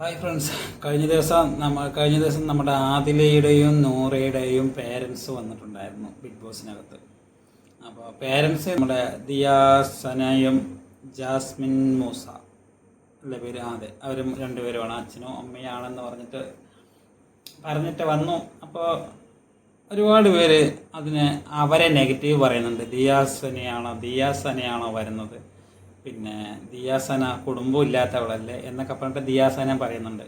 Hi friends കഴിഞ്ഞ ദിവസം നമ്മൾ കഴിഞ്ഞ ദിവസം നമ്മുടെ ആദിലയുടെയും നൂറയുടെയും പേരൻസ് വന്നിട്ടുണ്ടായിരുന്നു ബിഗ് ബോസിനകത്ത് അപ്പോൾ പേരൻസ് നമ്മുടെ ദിയാസനയും ജാസ്മിൻ മൂസ അല്ലേ പേര് അതെ അവരും രണ്ടുപേരുമാണ്. അച്ഛനും അമ്മയാണെന്ന് പറഞ്ഞിട്ട് പറഞ്ഞിട്ട് വന്നു. അപ്പോൾ ഒരുപാട് പേര് അതിന് അവരെ നെഗറ്റീവ് പറയുന്നുണ്ട്. ദിയാസനയാണോ ദിയാസനയാണോ വരുന്നത്? പിന്നെ ദിയാസന കുടുംബം ഇല്ലാത്തവളല്ലേ എന്നൊക്കെ പറഞ്ഞിട്ട് ദിയാസന പറയുന്നുണ്ട്.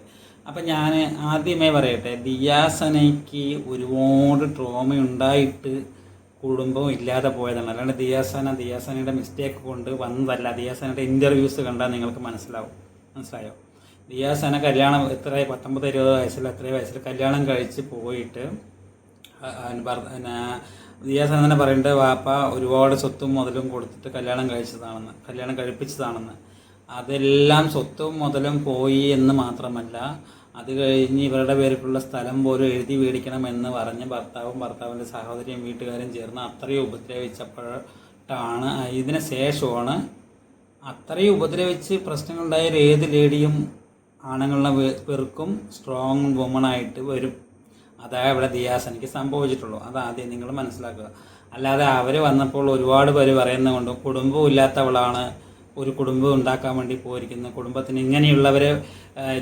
അപ്പം ഞാൻ ആദ്യമേ പറയട്ടെ ദിയാസനയ്ക്ക് ഒരുപാട് ട്രോമ ഉണ്ടായിട്ട് കുടുംബം ഇല്ലാതെ പോയതാണ്. അല്ലാണ്ട് ദിയാസന ദിയാസനയുടെ മിസ്റ്റേക്ക് കൊണ്ട് വന്നതല്ല. ദിയാസനയുടെ ഇന്റർവ്യൂസ് കണ്ടാൽ നിങ്ങൾക്ക് മനസ്സിലാവും. മനസ്സിലായോ? ദിയാസന കല്യാണം എത്ര പത്തൊമ്പത് ഇരുപത് വയസ്സിൽ എത്ര വയസ്സിൽ കല്യാണം കഴിച്ച് പോയിട്ട് ദിയാസന തന്നെ പറയുന്നുണ്ട് വാപ്പ ഒരുപാട് സ്വത്തും മുതലും കൊടുത്തിട്ട് കല്യാണം കഴിച്ചതാണെന്ന് കല്യാണം കഴിപ്പിച്ചതാണെന്ന്. അതെല്ലാം സ്വത്തും മുതലും പോയി എന്ന് മാത്രമല്ല അത് കഴിഞ്ഞ് ഇവരുടെ പേരിലുള്ള സ്ഥലം പോലും എഴുതി മേടിക്കണമെന്ന് പറഞ്ഞ് ഭർത്താവും ഭർത്താവിന്റെ സഹോദരിയും വീട്ടുകാരും ചേർന്ന് അത്രയും ഉപദ്രവിച്ചപ്പോഴാണ് ഇതിന് ശേഷമാണ് അത്രയും ഉപദ്രവിച്ച് പ്രശ്നങ്ങളുണ്ടായ ഏത് ലേഡിയും ആണുങ്ങളുടെ പെർക്കും വുമൺ ആയിട്ട് വരും. അതാ ഇവിടെ ദിയാസനയ്ക്ക് സംഭവിച്ചിട്ടുള്ളൂ. അതാദ്യം നിങ്ങൾ മനസ്സിലാക്കുക. അല്ലാതെ അവർ വന്നപ്പോൾ ഒരുപാട് പേര് പറയുന്നതുകൊണ്ട് കുടുംബം ഇല്ലാത്തവളാണ് ഒരു കുടുംബം ഉണ്ടാക്കാൻ വേണ്ടി പോയിരിക്കുന്നത്. കുടുംബത്തിന് ഇങ്ങനെയുള്ളവരെ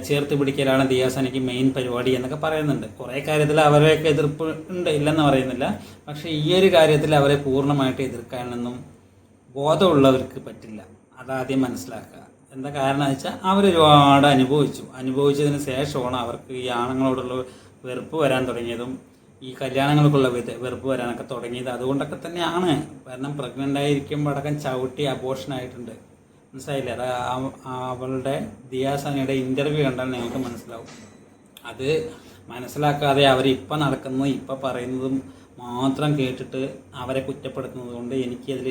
ചേർത്ത് പിടിക്കലാണ് ദിയാസനയ്ക്ക് മെയിൻ പരിപാടി എന്നൊക്കെ പറയുന്നുണ്ട്. കുറേ കാര്യത്തിൽ അവരെയൊക്കെ എതിർപ്പ് ഉണ്ട് ഇല്ലെന്ന് പറയുന്നില്ല. പക്ഷേ ഈ ഒരു കാര്യത്തിൽ അവരെ പൂർണമായിട്ട് എതിർക്കാനൊന്നും ബോധമുള്ളവർക്ക് പറ്റില്ല. അതാദ്യം മനസ്സിലാക്കുക. എന്താ കാരണം വെച്ചാൽ അവരൊരുപാട് അനുഭവിച്ചു. അനുഭവിച്ചതിന് ശേഷമാണ് അവർക്ക് ഈ ആണുങ്ങളോടുള്ള വെറുപ്പ് വരാൻ തുടങ്ങിയതും ഈ കല്യാണങ്ങൾക്കുള്ള വിധ വെറുപ്പ് വരാനൊക്കെ തുടങ്ങിയത് അതുകൊണ്ടൊക്കെ തന്നെയാണ്. കാരണം പ്രഗ്നന്റ് ആയിരിക്കുമ്പോൾ അടക്കം ചവിട്ടി അബോഷൻ ആയിട്ടുണ്ട്. മനസ്സിലായില്ലേ? അത് അവളുടെ ദിയാസനയുടെ ഇന്റർവ്യൂ കണ്ടാൽ നിങ്ങൾക്ക് മനസ്സിലാവും. അത് മനസ്സിലാക്കാതെ അവർ ഇപ്പം നടക്കുന്നതും ഇപ്പം പറയുന്നതും മാത്രം കേട്ടിട്ട് അവരെ കുറ്റപ്പെടുത്തുന്നത് കൊണ്ട് എനിക്കതിൽ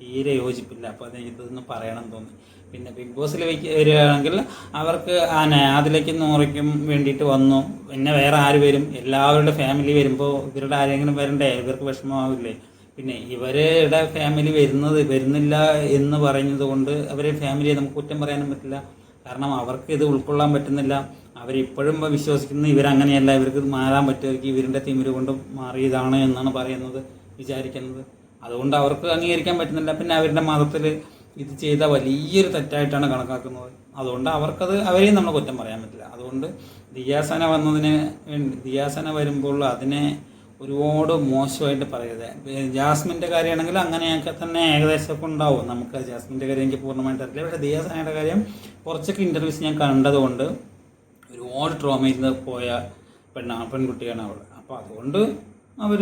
തീരെ യോജിപ്പില്ല. അപ്പോൾ അത് ഇതൊന്ന് പറയണം തോന്നി. പിന്നെ ബിഗ് ബോസിൽ വരികയാണെങ്കിൽ അവർക്ക് ആനെ അതിലേക്ക് നൂറയ്ക്കും വേണ്ടിയിട്ട് വന്നു. പിന്നെ വേറെ ആര് വരും? എല്ലാവരുടെ ഫാമിലി വരുമ്പോൾ ഇവരുടെ ആരെങ്കിലും വരണ്ടേ? ഇവർക്ക് വിഷമമാവില്ലേ? പിന്നെ ഇവരുടെ ഫാമിലി വരുന്നത് വരുന്നില്ല എന്ന് പറയുന്നത് കൊണ്ട് അവരെ ഫാമിലിയെ നമുക്ക് കുറ്റം പറയാനും പറ്റില്ല. കാരണം അവർക്ക് ഇത് ഉൾക്കൊള്ളാൻ പറ്റുന്നില്ല. അവരിപ്പോഴും വിശ്വസിക്കുന്ന ഇവരങ്ങനെയല്ല. ഇവർക്ക് മാറാൻ പറ്റുമായിരിക്കും. ഇവരുടെ തിമിര് കൊണ്ട് മാറിയതാണ് എന്നാണ് പറയുന്നത് വിചാരിക്കുന്നത്. അതുകൊണ്ട് അവർക്ക് അംഗീകരിക്കാൻ പറ്റുന്നില്ല. പിന്നെ അവരുടെ മതത്തിൽ ഇത് ചെയ്ത വലിയൊരു തെറ്റായിട്ടാണ് കണക്കാക്കുന്നത്. അതുകൊണ്ട് അവർക്കത് അവരെയും നമ്മൾ കുറ്റം പറയാൻ പറ്റില്ല. അതുകൊണ്ട് ദിയാസന വന്നതിന് വേണ്ടി ദിയാസന വരുമ്പോൾ അതിനെ ഒരുപാട് മോശമായിട്ട് പറയരുത്. ജാസ്മിന്റെ കാര്യമാണെങ്കിൽ അങ്ങനെയൊക്കെ തന്നെ ഏകദേശമൊക്കെ ഉണ്ടാവും. നമുക്ക് ജാസ്മിന്റെ കാര്യം എനിക്ക് പൂർണമായിട്ട് അറിയില്ല. പക്ഷേ ദിയാസനയുടെ കാര്യം കുറച്ചൊക്കെ ഇന്റർവ്യൂസ് ഞാൻ കണ്ടതുകൊണ്ട് ഒരുപാട് ട്രോമയിൽ നിന്ന് പോയ പെണ്ണാ പെൺകുട്ടിയാണ് അവൾ അപ്പോൾ അതുകൊണ്ട് അവർ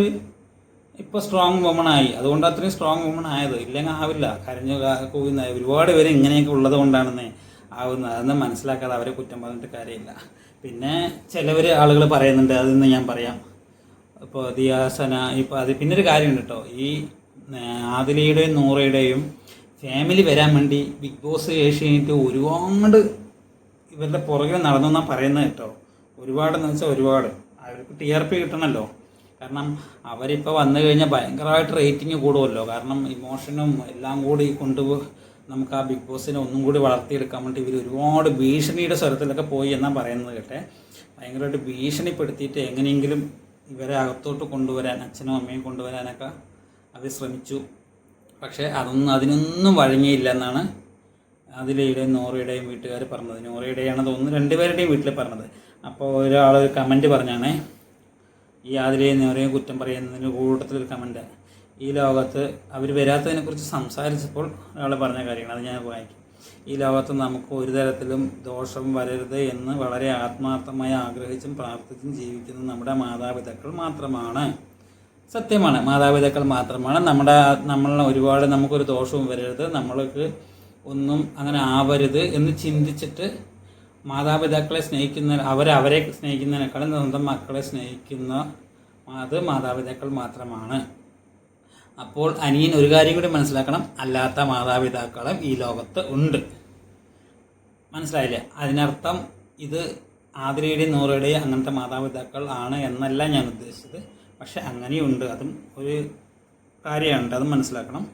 ഇപ്പോൾ സ്ട്രോങ് വുമൺ ആയി. അതുകൊണ്ട് അത്രയും സ്ട്രോങ് വുമൺ ആയത് ഇല്ലെങ്കിൽ ആവില്ല. കരഞ്ഞു കൂവുന്ന ഒരുപാട് പേര് ഇങ്ങനെയൊക്കെ ഉള്ളത് കൊണ്ടാണെന്നേ ആവുന്നത്. അതൊന്നും മനസ്സിലാക്കാതെ അവരെ കുറ്റം പറഞ്ഞിട്ട് കാര്യമില്ല. പിന്നെ ചിലവർ ആളുകൾ പറയുന്നുണ്ട് അതെന്ന് ഞാൻ പറയാം. ഇപ്പോൾ ദിയാസന ഇപ്പോൾ അത് പിന്നെ ഒരു കാര്യമുണ്ട് കേട്ടോ. ഈ ആദിലയുടെയും നൂറയുടെയും ഫാമിലി വരാൻ വേണ്ടി ബിഗ് ബോസ് ഏഷ്യാനെറ്റ് ഒരുപാട് ഇവരുടെ പുറകിൽ നടന്നു എന്നാണ് പറയുന്നത് കേട്ടോ. ഒരുപാടെന്ന് വെച്ചാൽ ഒരുപാട്. അവർക്ക് ടി ആർ പി കിട്ടണമല്ലോ കാരണം അവരിപ്പോൾ വന്നു കഴിഞ്ഞാൽ ഭയങ്കരമായിട്ട് റേറ്റിംഗ് കൂടുമല്ലോ കാരണം ഇമോഷനും എല്ലാം കൂടി കൊണ്ട് നമുക്ക് ആ ബിഗ് ബോസിനെ ഒന്നും കൂടി വളർത്തിയെടുക്കാൻ വേണ്ടി ഇവർ ഒരുപാട് ഭീഷണിയുടെ സ്വരത്തിലൊക്കെ പോയി എന്നാണ് പറയുന്നത് കേട്ടെ. ഭയങ്കരമായിട്ട് ഭീഷണിപ്പെടുത്തിയിട്ട് എങ്ങനെയെങ്കിലും ഇവരെ അകത്തോട്ട് കൊണ്ടുവരാൻ അച്ഛനും അമ്മയും കൊണ്ടുവരാനൊക്കെ അവർ ശ്രമിച്ചു. പക്ഷേ അതൊന്നും അതിനൊന്നും വഴങ്ങിയില്ല എന്നാണ് അതിലയുടെയും നോറയുടെയും വീട്ടുകാർ പറഞ്ഞത്. നോറയുടെയാണ് തോന്നുന്നു രണ്ടുപേരുടെയും വീട്ടിൽ പറഞ്ഞത്. അപ്പോൾ ഒരാൾ ഒരു കമന്റ് പറഞ്ഞാണേ ഈ ആതിരയും നോറയും കുറ്റം പറയുന്നതിന് കൂട്ടത്തിലൊരു കമന്റ് ഈ ലോകത്ത് അവർ വരാത്തതിനെക്കുറിച്ച് സംസാരിച്ചപ്പോൾ അയാൾ പറഞ്ഞ കാര്യങ്ങൾ അത് ഞാൻ വായിക്കും. ഈ ലോകത്ത് നമുക്ക് ഒരു തരത്തിലും ദോഷം വരരുത് എന്ന് വളരെ ആത്മാർത്ഥമായി ആഗ്രഹിച്ചും പ്രാർത്ഥിച്ചും ജീവിക്കുന്ന നമ്മുടെ മാതാപിതാക്കൾ മാത്രമാണ്. സത്യമാണ് മാതാപിതാക്കൾ മാത്രമാണ്. നമ്മുടെ നമ്മൾ ഒരുപാട് നമുക്കൊരു ദോഷവും വരരുത് നമ്മൾക്ക് ഒന്നും അങ്ങനെ ആവരുത് എന്ന് ചിന്തിച്ചിട്ട് മാതാപിതാക്കളെ സ്നേഹിക്കുന്ന അവർ അവരെ സ്നേഹിക്കുന്നതിനേക്കാളും സ്വന്തം മക്കളെ സ്നേഹിക്കുന്ന അത് മാതാപിതാക്കൾ മാത്രമാണ്. അപ്പോൾ അനിയൻ ഒരു കാര്യം കൂടി മനസ്സിലാക്കണം. അല്ലാത്ത മാതാപിതാക്കളും ഈ ലോകത്ത് ഉണ്ട്. മനസ്സിലായില്ലേ? അതിനർത്ഥം ഇത് ആതിരയുടെയും നൂറയുടെയും അങ്ങനത്തെ മാതാപിതാക്കൾ ആണ് എന്നല്ല ഞാൻ ഉദ്ദേശിച്ചത്. പക്ഷെ അങ്ങനെയുണ്ട്. അതും ഒരു കാര്യമുണ്ട്. അത് മനസ്സിലാക്കണം.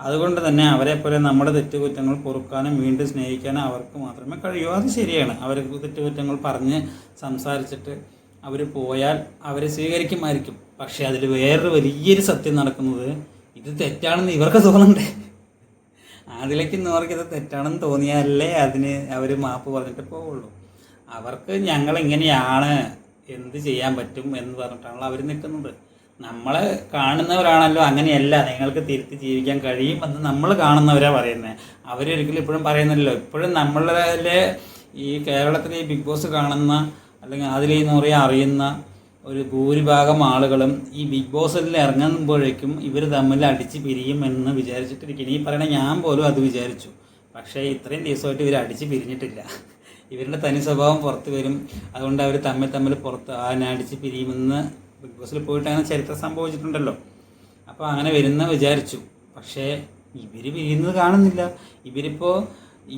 അതുകൊണ്ട് തന്നെ അവരെ പോലെ നമ്മുടെ തെറ്റുകുറ്റങ്ങൾ പൊറുക്കാനും വീണ്ടും സ്നേഹിക്കാനും അവർക്ക് മാത്രമേ കഴിയൂ. അത് ശരിയാണ്. അവർ തെറ്റുകുറ്റങ്ങൾ പറഞ്ഞ് സംസാരിച്ചിട്ട് അവർ പോയാൽ അവരെ സ്വീകരിക്കുമായിരിക്കും. പക്ഷേ അതിൽ വേറൊരു വലിയൊരു സത്യം നടക്കുന്നത് ഇത് തെറ്റാണെന്ന് ഇവർക്ക് തോന്നണ്ടേ? അതിലേക്ക് ഇന്നവർക്ക് ഇത് തെറ്റാണെന്ന് തോന്നിയാലേ അതിന് അവർ മാപ്പ് പറഞ്ഞിട്ട് പോവുള്ളൂ. അവർക്ക് ഞങ്ങൾ ഇങ്ങനെയാണ് എന്ത് ചെയ്യാൻ പറ്റും എന്ന് പറഞ്ഞിട്ടാണല്ലോ അവർ നിൽക്കുന്നത്. നമ്മളെ കാണുന്നവരാണല്ലോ അങ്ങനെയല്ല. നിങ്ങൾക്ക് തിരുത്തി ജീവിക്കാൻ കഴിയും എന്ന് നമ്മൾ കാണുന്നവരാ പറയുന്നത് അവരൊരിക്കലും ഇപ്പോഴും പറയുന്നില്ലല്ലോ. ഇപ്പോഴും നമ്മളിലെ ഈ കേരളത്തിലെ ഈ ബിഗ് ബോസ് കാണുന്ന അല്ലെങ്കിൽ അതിൽ എന്ന് അറിയുന്ന ഒരു ഭൂരിഭാഗം ആളുകളും ഈ ബിഗ് ബോസിൽ ഇറങ്ങുമ്പോഴേക്കും ഇവർ തമ്മിൽ അടിച്ച് പിരിയും എന്ന് വിചാരിച്ചിട്ടിരിക്കുന്നു. ഈ പറയണ ഞാൻ പോലും അത് വിചാരിച്ചു. പക്ഷേ ഇത്രയും ദിവസമായിട്ട് ഇവർ അടിച്ച് പിരിഞ്ഞിട്ടില്ല. ഇവരുടെ തനി സ്വഭാവം പുറത്ത് വരും. അതുകൊണ്ട് അവർ തമ്മിൽ തമ്മിൽ പുറത്ത് ആന അടിച്ച് പിരിയുമെന്ന് ബിഗ് ബോസിൽ പോയിട്ട് അങ്ങനെ ചരിത്രം സംഭവിച്ചിട്ടുണ്ടല്ലോ. അപ്പോൾ അങ്ങനെ വരുന്ന വിചാരിച്ചു. പക്ഷേ ഇവർ പിരിയുന്നത് കാണുന്നില്ല. ഇവരിപ്പോൾ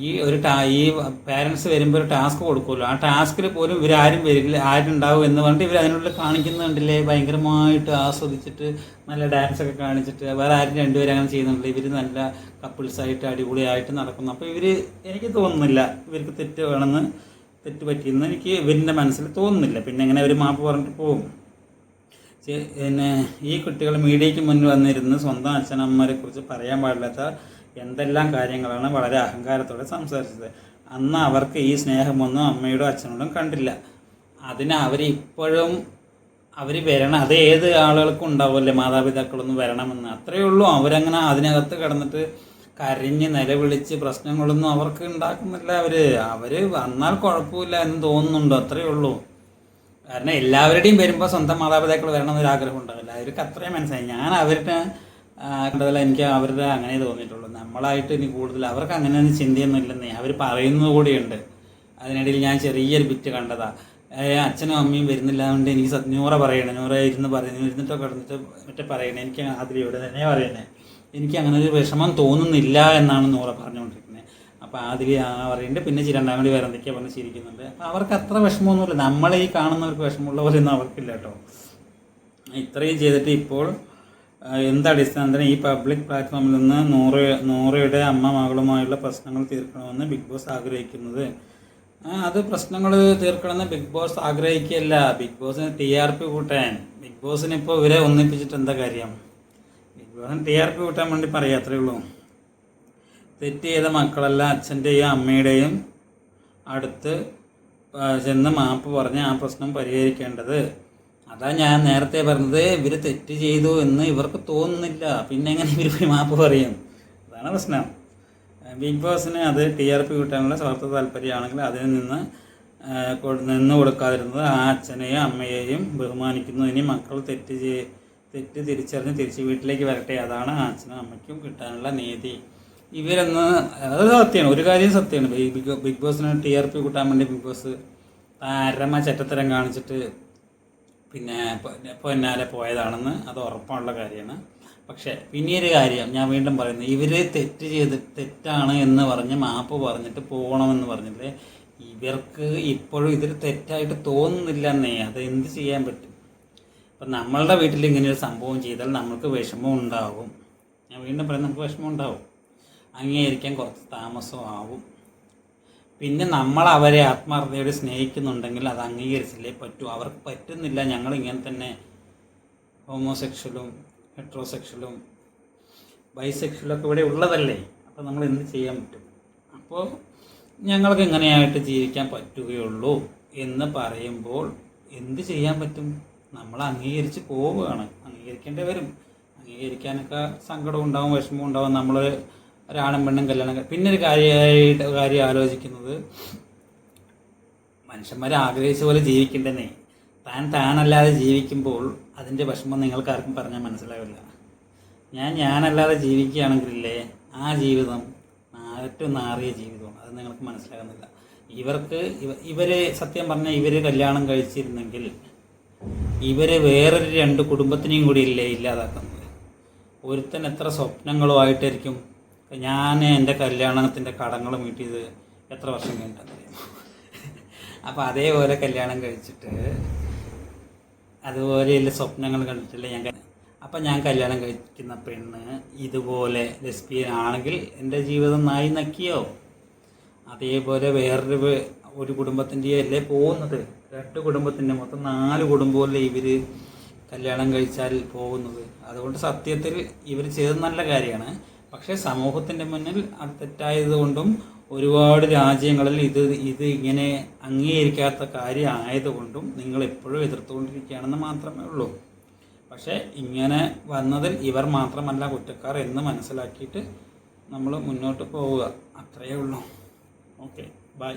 ഈ ഒരു ടാ ഈ പാരൻസ് വരുമ്പോൾ ഒരു ടാസ്ക് കൊടുക്കുമല്ലോ. ആ ടാസ്കിൽ പോലും ഇവരാരും വരില്ല ആരുണ്ടാവും എന്ന് പറഞ്ഞിട്ട് ഇവർ അതിനുള്ളിൽ കാണിക്കുന്നുണ്ടല്ലേ ഭയങ്കരമായിട്ട് ആസ്വദിച്ചിട്ട് നല്ല ഡാൻസ് ഒക്കെ കാണിച്ചിട്ട് വേറെ ആരും രണ്ടുപേരും അങ്ങനെ ചെയ്യുന്നുണ്ട്. ഇവർ നല്ല കപ്പിൾസായിട്ട് അടിപൊളിയായിട്ട് നടക്കുന്നു. അപ്പോൾ ഇവർ എനിക്ക് തോന്നുന്നില്ല ഇവർക്ക് തെറ്റ് വേണമെന്ന് തെറ്റ് പറ്റിയെന്ന് എനിക്ക് ഇവരിന്റെ മനസ്സിൽ തോന്നുന്നില്ല. പിന്നെ എങ്ങനെ അവർ മാപ്പ് പറഞ്ഞിട്ട് പോകും? പിന്നെ ഈ കുട്ടികൾ മീഡിയയ്ക്ക് മുന്നിൽ വന്നിരുന്ന് സ്വന്തം അച്ഛനമ്മമാരെ കുറിച്ച് പറയാൻ പാടില്ലാത്ത എന്തെല്ലാം കാര്യങ്ങളാണ് വളരെ അഹങ്കാരത്തോടെ സംസാരിച്ചത്. അന്ന് അവർക്ക് ഈ സ്നേഹമൊന്നും അമ്മയോടും അച്ഛനോടും കണ്ടില്ല. അതിന് അവരിപ്പോഴും അവർ വരണം. അത് ഏത് ആളുകൾക്കും ഉണ്ടാവുമല്ലേ? മാതാപിതാക്കളൊന്നും വരണമെന്ന്. അത്രയേ ഉള്ളൂ. അവരങ്ങനെ അതിനകത്ത് കിടന്നിട്ട് കരഞ്ഞ് നിലവിളിച്ച് പ്രശ്നങ്ങളൊന്നും അവർക്ക് ഉണ്ടാക്കുന്നില്ല അവർ അവർ വന്നാൽ കുഴപ്പമില്ല എന്ന് തോന്നുന്നുണ്ടോ. അത്രയേ ഉള്ളൂ. കാരണം എല്ലാവരുടെയും വരുമ്പോൾ സ്വന്തം മാതാപിതാക്കൾ വരണം എന്നൊരു ആഗ്രഹം ഉണ്ടാവില്ല അവർക്ക് അത്രയും മനസ്സിലായി ഞാൻ അവരുടെ കണ്ടതല്ല എനിക്ക് അവരുടെ അങ്ങനെ തോന്നിയിട്ടുള്ളൂ. നമ്മളായിട്ട് ഇനി കൂടുതൽ അവർക്ക് അങ്ങനെ ഒന്നും ചിന്തയൊന്നും ഇല്ലെന്നേ അവർ പറയുന്നത് കൂടിയുണ്ട്. അതിനിടയിൽ ഞാൻ ചെറിയൊരു ബിറ്റ് കണ്ടതാ. അച്ഛനും അമ്മയും വരുന്നില്ല അതുകൊണ്ട് എനിക്ക് നൂറ പറയണേ. നൂറ ഇരുന്ന് പറയുന്നു ഇരുന്നിട്ടോ കിടന്നിട്ട് മറ്റേ പറയണേ. എനിക്ക് അതിലൂടെ തന്നെ പറയണേ. എനിക്ക് അങ്ങനെ ഒരു വിഷമം തോന്നുന്നില്ല എന്നാണ് നൂറ പറഞ്ഞുകൊണ്ടിരിക്കുന്നത്. അപ്പോൾ അതിൽ ആ പറയുന്നുണ്ട്. പിന്നെ ചിരണ്ടാമണി വേറെ എന്തൊക്കെയാ പറഞ്ഞ് ചിരിക്കുന്നുണ്ട്. അവർക്ക് അത്ര വിഷമമൊന്നുമില്ല. നമ്മളെ ഈ കാണുന്നവർക്ക് വിഷമമുള്ള പോലെയൊന്നും അവർക്കില്ല കേട്ടോ. ഇത്രയും ചെയ്തിട്ട് ഇപ്പോൾ എന്തടിസ്ഥാനത്തിന് ഈ പബ്ലിക് പ്ലാറ്റ്ഫോമിൽ നിന്ന് നൂറ് നൂറയുടെ അമ്മ മകളുമായുള്ള പ്രശ്നങ്ങൾ തീർക്കണമെന്ന് ബിഗ് ബോസ് ആഗ്രഹിക്കുന്നത്. അത് പ്രശ്നങ്ങൾ തീർക്കണമെന്ന് ബിഗ് ബോസ് ആഗ്രഹിക്കുകയല്ല. ബിഗ് ബോസിന് ടി ആർ പി കൂട്ടാൻ. ബിഗ് ബോസിന് ഇപ്പോൾ ഇവരെ ഒന്നിപ്പിച്ചിട്ട് എന്താ കാര്യം? ബിഗ് ബോസിന് ടി ആർ പി കൂട്ടാൻ വേണ്ടി പറയാം അത്രയേ ഉള്ളൂ. തെറ്റ് ചെയ്ത മക്കളെല്ലാം അച്ഛന്റെയും അമ്മയുടെയും അടുത്ത് ചെന്ന് മാപ്പ് പറഞ്ഞ് ആ പ്രശ്നം പരിഹരിക്കേണ്ടത്. അതാ ഞാൻ നേരത്തെ പറഞ്ഞത് ഇവർ തെറ്റ് ചെയ്തു എന്ന് ഇവർക്ക് തോന്നുന്നില്ല. പിന്നെ എങ്ങനെ ഇവർ പോയി മാപ്പ് പറയും? അതാണ് പ്രശ്നം. ബിഗ് ബോസിന് അത് ടി ആർ പി കിട്ടാനുള്ള സ്വാർത്ഥ താല്പര്യമാണെങ്കിൽ അതിൽ നിന്ന് നിന്ന് കൊടുക്കാതിരുന്നത് ആ അച്ഛനെയും അമ്മയെയും ബഹുമാനിക്കുന്നു. ഇനി മക്കൾ തെറ്റ് ചെയ് തെറ്റ് തിരിച്ചറിഞ്ഞ് തിരിച്ച് വീട്ടിലേക്ക് വരട്ടെ. അതാണ് ആ അച്ഛനും അമ്മയ്ക്കും കിട്ടാനുള്ള നീതി. ഇവരൊന്ന് അത് സത്യമാണ്. ഒരു കാര്യം സത്യമാണ്. ബിഗ് ബിഗ് ബോസിന് ടി ആർ പി കൂട്ടാൻ വേണ്ടി ബിഗ് ബോസ് താരമ്മ ചെറ്റത്തരം കാണിച്ചിട്ട് പിന്നെ പൊന്നാലെ പോയതാണെന്ന് അത് ഉറപ്പുള്ള കാര്യമാണ്. പക്ഷേ പിന്നീട് കാര്യം ഞാൻ വീണ്ടും പറയുന്നത് ഇവർ തെറ്റ് ചെയ്ത് തെറ്റാണ് എന്ന് പറഞ്ഞ് മാപ്പ് പറഞ്ഞിട്ട് പോകണമെന്ന് പറഞ്ഞില്ലേ? ഇവർക്ക് ഇപ്പോഴും ഇതിൽ തെറ്റായിട്ട് തോന്നുന്നില്ല എന്നേ. അത് എന്ത് ചെയ്യാൻ പറ്റും? അപ്പം നമ്മളുടെ വീട്ടിൽ ഇങ്ങനെ ഒരു സംഭവം ചെയ്താൽ നമ്മൾക്ക് വിഷമം ഉണ്ടാകും. ഞാൻ വീണ്ടും പറയുന്നത് നമുക്ക് വിഷമം ഉണ്ടാവും അംഗീകരിക്കാൻ കുറച്ച് താമസം ആവും. പിന്നെ നമ്മൾ അവരെ ആത്മാർത്ഥതയോട് സ്നേഹിക്കുന്നുണ്ടെങ്കിൽ അത് അംഗീകരിച്ചില്ലേ പറ്റൂ. അവർക്ക് പറ്റുന്നില്ല. ഞങ്ങൾ ഇങ്ങനെ തന്നെ ഹോമോസെക്ഷലും ഹെട്രോസെക്ഷലും ബൈസെക്ഷലും ഒക്കെ ഇവിടെ ഉള്ളതല്ലേ? അപ്പോൾ നമ്മൾ എന്ത് ചെയ്യാൻ പറ്റും? അപ്പോൾ ഞങ്ങൾക്ക് എങ്ങനെയായിട്ട് ജീവിക്കാൻ പറ്റുകയുള്ളൂ എന്ന് പറയുമ്പോൾ എന്ത് ചെയ്യാൻ പറ്റും? നമ്മൾ അംഗീകരിച്ച് പോവുകയാണ്. അംഗീകരിക്കേണ്ടി വരും. അംഗീകരിക്കാനൊക്കെ സങ്കടം ഉണ്ടാവും വിഷമം ഉണ്ടാവും. നമ്മൾ ഒരാണും പെണ്ണും കല്യാണം പിന്നെ ഒരു കാര്യമായിട്ട് കാര്യം ആലോചിക്കുന്നത് മനുഷ്യന്മാരെ ആഗ്രഹിച്ച പോലെ ജീവിക്കണ്ടെന്നേ. താൻ താനല്ലാതെ ജീവിക്കുമ്പോൾ അതിന്റെ വിഷമം നിങ്ങൾക്കാർക്കും പറഞ്ഞാൽ മനസ്സിലാവില്ല. ഞാൻ ഞാനല്ലാതെ ജീവിക്കുകയാണെങ്കിലേ ആ ജീവിതം ഏറ്റവും നാറിയ ജീവിതമാണ്. അത് നിങ്ങൾക്ക് മനസ്സിലാകുന്നില്ല. ഇവർക്ക് ഇവ ഇവർ സത്യം പറഞ്ഞാൽ ഇവർ കല്യാണം കഴിച്ചിരുന്നെങ്കിൽ ഇവർ വേറൊരു രണ്ട് കുടുംബത്തിനെയും കൂടി ഇല്ലേ ഇല്ലാതാക്കുന്നത്. ഒരുത്തൻ എത്ര സ്വപ്നങ്ങളുമായിട്ടായിരിക്കും ഞാൻ എന്റെ കല്യാണത്തിന്റെ കടങ്ങൾ വീട്ടിയത് എത്ര വർഷം കഴിഞ്ഞിട്ടറിയാം അപ്പോൾ അതേപോലെ കല്യാണം കഴിച്ചിട്ട് അതുപോലെയുള്ള സ്വപ്നങ്ങൾ കണ്ടിട്ടില്ല ഞാൻ അപ്പം ഞാൻ കല്യാണം കഴിക്കുന്ന പെണ്ണ് ഇതുപോലെ ലെസ്ബിയൻ ആണെങ്കിൽ എന്റെ ജീവിതം നായി നക്കിയോ? അതേപോലെ വേറൊരു ഒരു കുടുംബത്തിന്റെ അല്ലേ പോകുന്നത്? രണ്ട് കുടുംബത്തിന്റെ മൊത്തം നാല് കുടുംബമല്ലേ ഇവർ കല്യാണം കഴിച്ചാൽ പോകുന്നത്? അതുകൊണ്ട് സത്യത്തിൽ ഇവർ ചെയ്തത് നല്ല കാര്യമാണ്. പക്ഷേ സമൂഹത്തിന്റെ മുന്നിൽ അത് തെറ്റായതുകൊണ്ടും ഒരുപാട് രാജ്യങ്ങളിൽ ഇത് ഇത് ഇങ്ങനെ അംഗീകരിക്കാത്ത കാര്യമായതുകൊണ്ടും നിങ്ങൾ എപ്പോഴും എതിർത്തുകൊണ്ടിരിക്കുകയാണെന്ന് മാത്രമേ ഉള്ളൂ. പക്ഷേ ഇങ്ങനെ വന്നതിൽ ഇവർ മാത്രമല്ല കുറ്റക്കാർ എന്ന് മനസ്സിലാക്കിയിട്ട് നമ്മൾ മുന്നോട്ട് പോവുക. അത്രയേ ഉള്ളൂ. Okay bye.